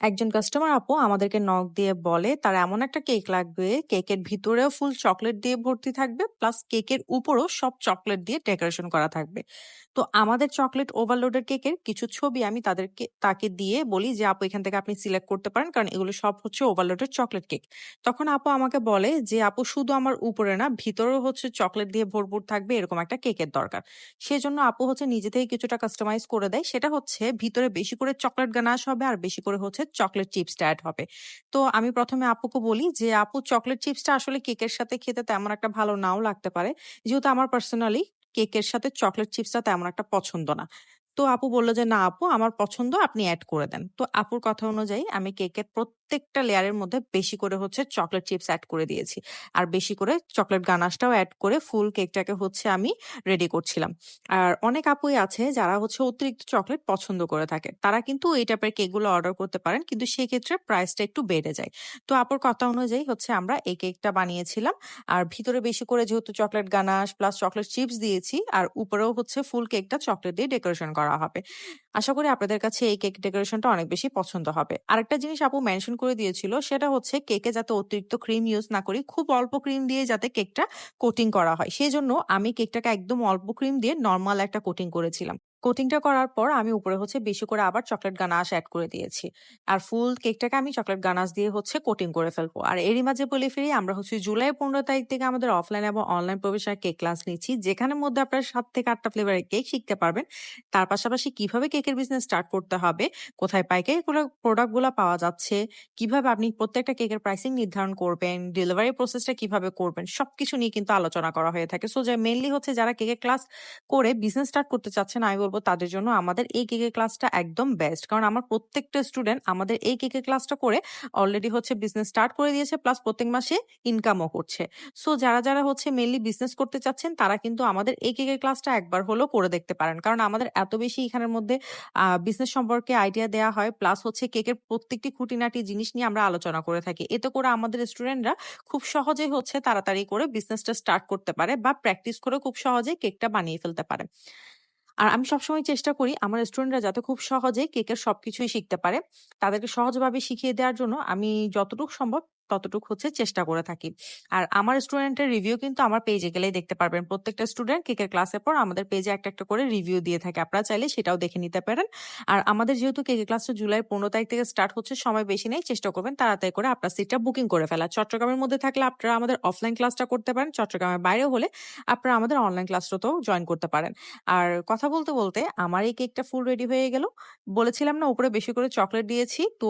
একজন কাস্টমার আপু আমাদেরকে নক দিয়ে বলে, তার এমন একটা কেক লাগবে। কেকের ভিতরেও ফুল চকলেট দিয়ে ভর্তি থাকবে প্লাস কেকের উপরও সব চকলেট দিয়ে ডেকোরেশন করা থাকবে। তো আমাদের চকলেট ওভারলোডের কেকের কিছু ছবি আমি তাদেরকে, তাকে দিয়ে বলি যে, আপু, এখান থেকে আপনি সিলেক্ট করতে পারেন, কারণ এগুলো সব হচ্ছে ওভারলোডের চকলেট কেক তখন আপু আমাকে বলে যে, আপু, শুধু আমার উপরে না, ভিতরেও হচ্ছে চকলেট দিয়ে ভরপুর থাকবে, এরকম একটা কেকের দরকার। সেজন্য আপু হচ্ছে নিজে থেকে কিছুটা কাস্টমাইজ করে দেয়। সেটা হচ্ছে ভিতরে বেশি করে চকলেট গানাশ হবে, আর বেশি করে হচ্ছে চকলেট চিপসটা অ্যাড হবে। তো আমি প্রথমে আপুকে বলি যে, আপু চকলেট চিপসটা আসলে কেকের সাথে খেতে তেমন একটা ভালো নাও লাগতে পারে। যেহেতু আমার পার্সোনালি কেকের সাথে চকলেট চিপসটা তেমন একটা পছন্দ না। তো আপু বলল যে, না আপু, আমার পছন্দ, আপনি অ্যাড করে দেন। তো আপুর কথা অনুযায়ী আমি কেকের প্রত্যেকটা লেয়ারের মধ্যে বেশি করে হচ্ছে চকলেট চিপস অ্যাড করে দিয়েছি। আর বেশি করে চকলেট গানাশটাও অ্যাড করে ফুল কেকটাকে হচ্ছে আমি রেডি করছিলাম। আর অনেক আপুই আছে যারা হচ্ছে অতিরিক্ত চকলেট পছন্দ করে থাকে। তারা কিন্তু এই টাইপের কেকগুলো অর্ডার করতে পারেন, কিন্তু সেক্ষেত্রে প্রাইসটা একটু বেড়ে যায়। তো আপুর কথা অনুযায়ী হচ্ছে আমরা এই কেকটা বানিয়েছিলাম। আর ভিতরে বেশি করে যেহেতু chocolate ganache plus chocolate chips দিয়েছি, আর উপরেও হচ্ছে ফুল কেকটা চকলেট দিয়ে ডেকোরেশন করা হবে। আশা করি আপনাদের কাছে এই কেক ডেকোরেশনটা অনেক বেশি পছন্দ হবে। আরেকটা জিনিস আপু মেনশন করে দিয়েছিল, সেটা হচ্ছে কেকে যাতে অতিরিক্ত ক্রিম ইউজ না করি, খুব অল্প ক্রিম দিয়ে যাতে কেকটা কোটিং করা হয়। সেই জন্য আমি কেকটাকে একদম অল্প ক্রিম দিয়ে নর্মাল একটা কোটিং করেছিলাম। কোটিংটা করার পর আমি উপরে হচ্ছে বেশি করে আবার চকলেট গানাশ অ্যাড করে দিয়েছি। আর ফুল কেকটাকে আমি চকলেট গানাশ দিয়ে হচ্ছে কোটিং করে ফেলব। আর এরই মাঝে বলে ফিরি আমরা হচ্ছে জুলাই পনেরো তারিখ থেকে আমাদের অফলাইন এবং অনলাইন প্রবেশার কেক ক্লাস নিচ্ছি। যেখানের মধ্যে আপনারা সাত থেকে আটটা ফ্লেভারের কেক শিখতে পারবেন। তার পাশাপাশি কীভাবে কেকের বিজনেস স্টার্ট করতে হবে, কোথায় পাইকারি প্রোডাক্টগুলা পাওয়া যাচ্ছে, কীভাবে আপনি প্রত্যেকটা কেকের প্রাইসিং নির্ধারণ করবেন ডেলিভারি প্রসেসটা কীভাবে করবেন, সবকিছু নিয়ে কিন্তু আলোচনা করা হয়ে থাকে। সো যে মেনলি হচ্ছে যারা কেকের ক্লাস করে বিজনেস স্টার্ট করতে চাচ্ছেন আমি বলব তাদের জন্য আমাদের এই কেকের ক্লাসটা একদম বেস্ট কারণ আমার প্রত্যেকটা স্টুডেন্ট আমাদের এই কেকের ক্লাসটা করে অলরেডি হচ্ছে বিজনেস স্টার্ট করে দিয়েছে প্লাস প্রত্যেক মাসে ইনকামও করছে। সো যারা যারা হচ্ছে মেনলি বিজনেস করতে চাচ্ছেন, তারা কিন্তু আমাদের এই কেকের ক্লাসটা একবার হলেও করে দেখতে পারেন। কারণ আমাদের এত বেশি এখানের মধ্যে বিজনেস সম্পর্কে আইডিয়া দেওয়া হয় প্লাস হচ্ছে কেকের প্রত্যেকটি খুঁটিনাটি জিনিস নিয়ে আমরা আলোচনা করে থাকি। এতে করে আমাদের স্টুডেন্টরা খুব সহজেই হচ্ছে তাড়াতাড়ি করে বিজনেসটা স্টার্ট করতে পারে বা প্র্যাকটিস করে খুব সহজেই কেকটা বানিয়ে ফেলতে পারে। আর আমি সবসময় চেষ্টা করি আমার স্টুডেন্টরা যাতে খুব সহজে কেকের সবকিছুই শিখতে পারে। তাদেরকে সহজভাবে শিখিয়ে দেওয়ার জন্য আমি যতটুকু সম্ভব ততটুকু হচ্ছে চেষ্টা করে থাকি। আর আমার স্টুডেন্টের রিভিউ কিন্তু আমার পেজে গেলেই দেখতে পারবেন। প্রত্যেকটা স্টুডেন্ট কেকের ক্লাসের পর আমাদের পেজে একটা একটা করে রিভিউ দিয়ে থাকে। আপনারা চাইলে সেটাও দেখে নিতে পারেন। আর আমাদের যেহেতু কেকের ক্লাসটা জুলাই পনেরো তারিখ থেকে স্টার্ট হচ্ছে, সময় বেশি নেই, চেষ্টা করবেন তাড়াতাড়ি করে আপনার সিটটা বুকিং করে ফেলা চট্টগ্রামের মধ্যে থাকলে আপনারা আমাদের অফলাইন ক্লাসটা করতে পারেন। চট্টগ্রামের বাইরে হলে আপনারা আমাদের অনলাইন ক্লাসটাতেও জয়েন করতে পারেন। আর কথা বলতে বলতে আমার এই কেকটা ফুল রেডি হয়ে গেল। বলেছিলাম না, উপরে বেশি করে চকলেট দিয়েছি, তো